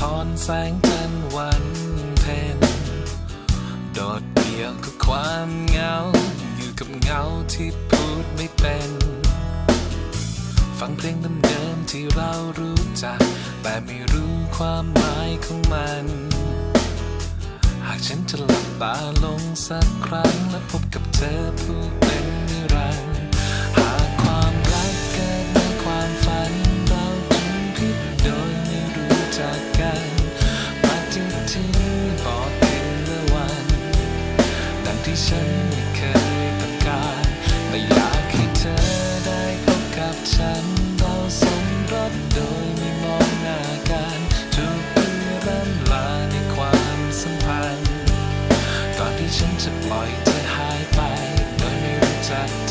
ทอนแสงจันวันเพ็ญโดดเดี่ยวกับความเหงา อยู่กับเงาที่พูดไม่เป็น ฟังเพลงเดิมๆที่เรารู้จัก แต่ไม่รู้ความหมายของมัน หากฉันจะหลับตาลงสักครั้งและพบกับเธอผู้เป็นนิรันดร์ ที่ฉันไม่เคยต้องการแต่อยากให้เธอได้พบกับฉันเราสมรสโดยไม่มองหน้ากันถูกเพื่อร่ำลาในความสัมพันธ์ก่อนที่ฉันจะปล่อยเธอหายไป โดยไม่รู้จัก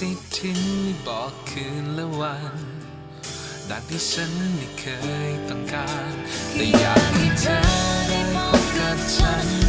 ฏิทินไม่บอกคืนและวันดังที่ฉันไม่เคยต้องการ แต่อยากให้เธอได้พบกับฉัน